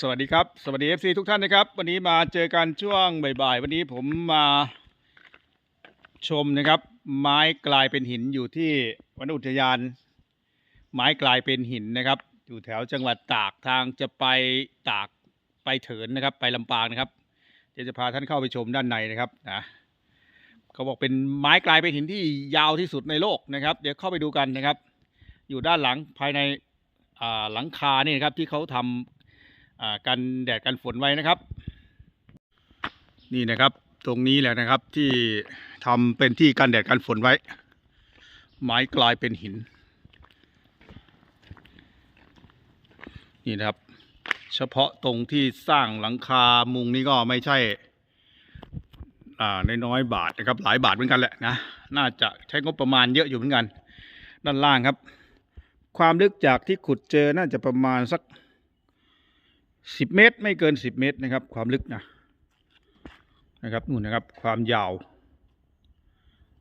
สวัสดีครับสวัสดี FC ทุกท่านนะครับ วันนี้มาเจอกันช่วงบ่ายๆ วันนี้ผมมาชมนะครับ ไม้กลายเป็นหินอยู่ที่วนอุทยาน ไม้กลายเป็นหินนะครับ อยู่แถวจังหวัดตากทางจะไปตากไปเถินนะครับ ไปลำปางนะครับเดี๋ยวจะพาท่านเข้าไปชมด้านในนะครับนะเขาบอกเป็นไม้กลายเป็นหินที่ยาวที่สุดในโลกนะครับ เดี๋ยวเข้าไปดูกันนะครับ อยู่ด้านหลังภายในหลังคานี่นะครับที่เขาทำอ่า กันแดดกันฝนไว้นะครับ นี่นะครับตรงนี้แหละนะครับที่ทำเป็นที่กันแดดกันฝนไว้ ไม้กลายเป็นหิน นี่นะครับ เฉพาะตรงที่สร้างหลังคามุงนี่ก็ไม่ใช่อ่าน้อยบาทนะครับหลายบาทเหมือนกันแหละนะน่าจะใช้งบประมาณเยอะอยู่เหมือนกัน ด้านล่างครับ ความลึกจากที่ขุดเจอน่าจะประมาณสัก สิบเมตร ไม่เกินสิบเมตรนะครับ ความลึกนะนะครับนู่นนะครับ ความยาว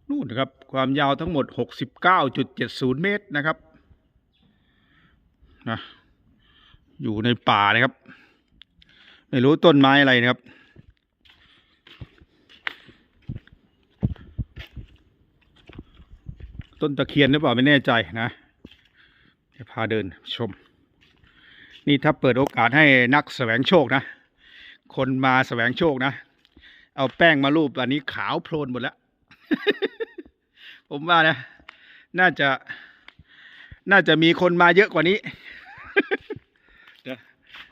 นู่นนะครับ ความยาวทั้งหมดหกสิบเก้าจุดเจ็ดศูนย์เมตรนะครับนะอยู่ในป่านะครับ ไม่รู้ต้นไม้อะไรนะครับต้นตะเคียนหรือเปล่าไม่แน่ใจนะเดี๋ยวพาเดินชม นี่ถ้าเปิดโอกาสให้นักแสวงโชคนะ คนมาแสวงโชคนะ เอาแป้งมารูปอันนี้ขาวโพลนหมดแล้ว ผมว่านะ น่าจะ น่าจะมีคนมาเยอะกว่านี้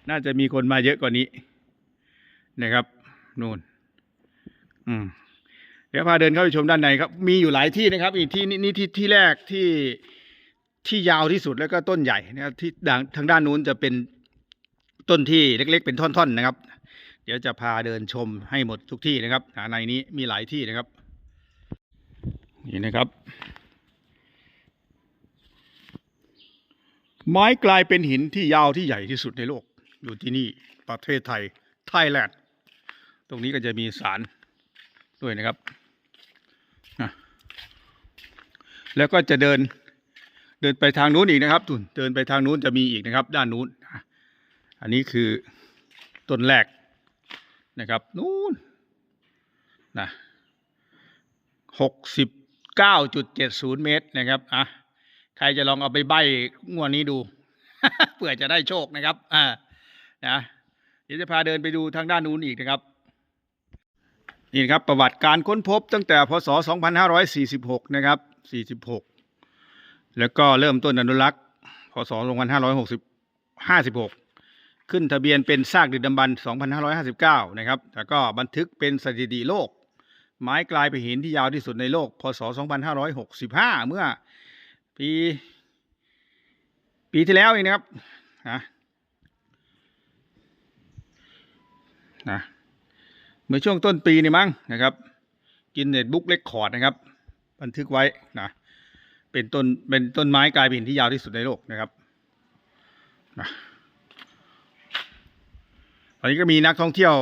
น่าจะมีคนมาเยอะกว่านี้ นะครับ นู่น อืมเดี๋ยวพาเดินเข้าไปชมด้านในครับ มีอยู่หลายที่นะครับ อีกที่นี่นี่ที่ที่แรกที่ ที่ยาวที่สุดแล้วก็ต้นใหญ่นะครับที่ด้านทางด้านนู้นจะเป็นต้นที่เล็กๆ เป็นท่อนๆนะครับ เดี๋ยวจะพาเดินชมให้หมดทุกที่นะครับในนี้มีหลายที่นะครับ นี่นะครับ ไม้กลายเป็นหินที่ยาวที่ใหญ่ที่สุดในโลก อยู่ที่นี่ประเทศไทยไทยแลนด์ตรงนี้ก็จะมีสารด้วยนะครับนะแล้วก็จะเดิน เดินไปทางนู้นอีกนะครับตุนเดินไปทางนู้นจะมีอีกนะครับ ด้านนู้น อันนี้คือต้นแรกนะครับนู้นนะหกสิบเก้าจุดเจ็ดศูนย์เมตรนะครับอะใครจะลองเอาไปใบงวดนี้ดูเผื่อจะได้โชคนะครับอ่านะเดี๋ยวจะพาเดินไปดูทางด้านนู้นอีกนะครับนี่ครับประวัติการค้นพบตั้งแต่พศ 2546 นะครับ 46 แล้วก็เริ่มต้นอนุรักษ์พศ2556 ขึ้นทะเบียนเป็นซากดึกดำบรรพ์2559 นะครับแล้วก็บันทึกเป็นสถิติโลก ไม้กลายเป็นหินที่ยาวที่สุดในโลก พศ 2565 เมื่อปี ปีที่แล้วเองนะครับนะนะเมื่อช่วงต้นปีนี่มั้งนะครับ กินเน็ตบุ๊กเล็กคอร์ดนะครับ บันทึกไว้นะ เป็นต้นเป็นต้นไม้กลายเป็นที่ยาวที่สุดในโลกนะครับนะตอนนี้ก็มีนักท่องเที่ยว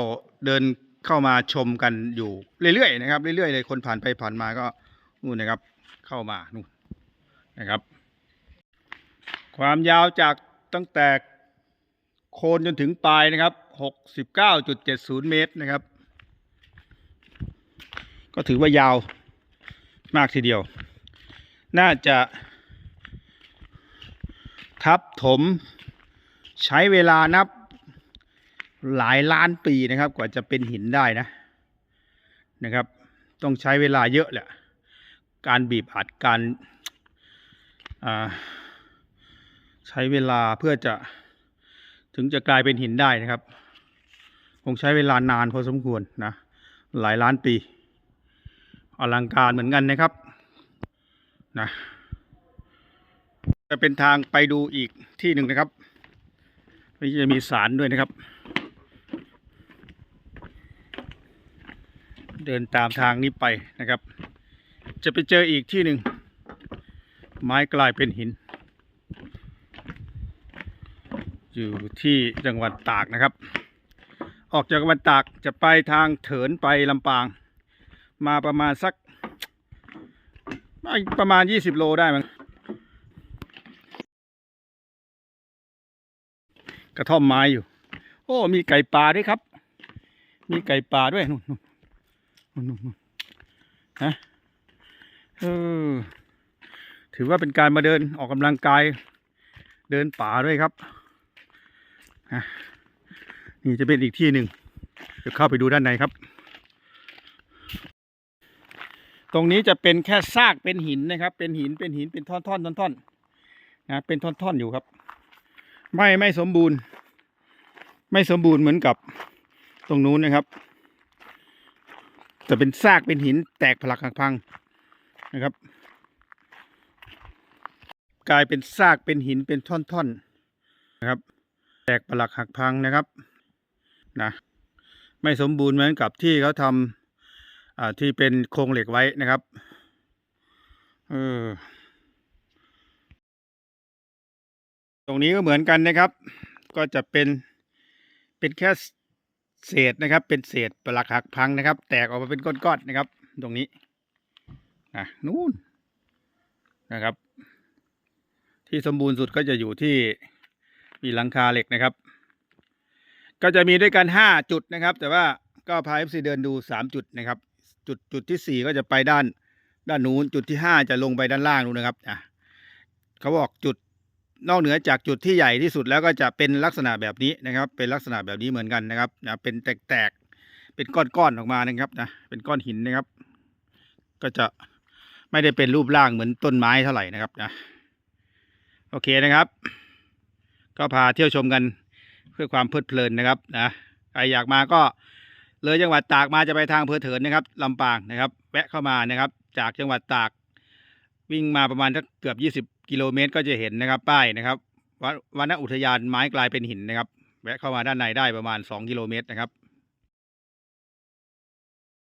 เดินเข้ามาชมกันอยู่เรื่อยๆนะครับเรื่อยๆเลยคนผ่านไปผ่านมาก็นู่นนะครับ เข้ามานู่นนะครับ ความยาวจากตั้งแต่โคนจนถึงปลายนะครับหกสิบเก้าจุดเจ็ดศูนย์เมตรนะครับ ก็ถือว่ายาวมากทีเดียว น่าจะ ทับถมใช้เวลานับหลายล้านปีนะครับ กว่าจะเป็นหินได้นะนะครับ ต้องใช้เวลาเยอะแหละการบีบอัดการใช้เวลาเพื่อจะถึงจะกลายเป็นหินได้นะครับ คงใช้เวลานานพอสมควรนะ หลายล้านปี อลังการเหมือนกันนะครับ นะจะเป็นทางไปดูอีกที่หนึ่งนะครับนี่จะมีสารด้วยนะครับ เดินตามทางนี้ไปนะครับ จะไปเจออีกที่หนึ่งไม้กลายเป็นหิน อยู่ที่จังหวัดตากนะครับ ออกจากจังหวัดตากจะไปทางเถินไปลำปาง มาประมาณสัก ประมาณยี่สิบโลได้มั้งกระท่อมไม้อยู่ โอ้ มีไก่ป่าด้วยครับ มีไก่ป่าด้วยนู่นนู่นนู่นนู่นฮะเออถือว่าเป็นการมาเดินออกกำลังกาย เดินป่าด้วยครับนี่จะเป็นอีกที่หนึ่งเดี๋ยวเข้าไปดูด้านในครับ ตรงนี้จะเป็นแค่ซากเป็นหินนะครับ เป็นหินเป็นหินเป็นท่อนๆท่อนๆนนะเป็นท่อนๆอนอยู่ครับ ไม่ไม่สมบูรณ์ ไม่สมบูรณ์เหมือนกับตรงนู้นนะครับ จะเป็นซากเป็นหินแตกผลักหักพังนะครับ กลายเป็นซากเป็นหินเป็นท่อนๆนนะครับ แตกผลักหักพังนะครับนะไม่สมบูรณ์เหมือนกับที่เขาทำอ่า ที่เป็นโครงเหล็กไว้นะครับเออตรงนี้ก็เหมือนกันนะครับ ก็จะเป็นเป็นแค่เศษนะครับ เป็นเศษปลักหักพังนะครับ แตกออกมาเป็นก้อนๆนะครับ ตรงนี้อะนู่นนะครับ ที่สมบูรณ์สุดก็จะอยู่ที่มีหลังคาเหล็กนะครับ ก็จะมีด้วยกันห้าจุดนะครับ แต่ว่าก็พาเอฟซีเดินดูสามจุดนะครับ จุดจุดที่สี่ก็จะไปด้านด้านนู้นจุดที่ห้าจะลงไปด้านล่างนู้นนะครับอะเขาบอกจุดนอกเหนือจากจุดที่ใหญ่ที่สุดแล้วก็จะเป็นลักษณะแบบนี้นะครับ เป็นลักษณะแบบนี้เหมือนกันนะครับนะเป็นแตกๆเป็นก้อนๆออกมานะครับนะเป็นก้อนหินนะครับ ก็จะไม่ได้เป็นรูปร่างเหมือนต้นไม้เท่าไหร่นะครับนะโอเคนะครับ ก็พาเที่ยวชมกันเพื่อความเพลิดเพลินนะครับนะใครอยากมาก็ เลยจังหวัดตากมาจะไปทางอำเภอเถินนะครับลำปางนะครับ แวะเข้ามานะครับ จากจังหวัดตาก วิ่งมาประมาณสักเกือบ 20 กิโลเมตรก็จะเห็นนะครับป้ายนะครับวัดวันอุทยานไม้กลายเป็นหินนะครับ แวะเข้ามาด้านในได้ประมาณ 2 กิโลเมตรนะครับ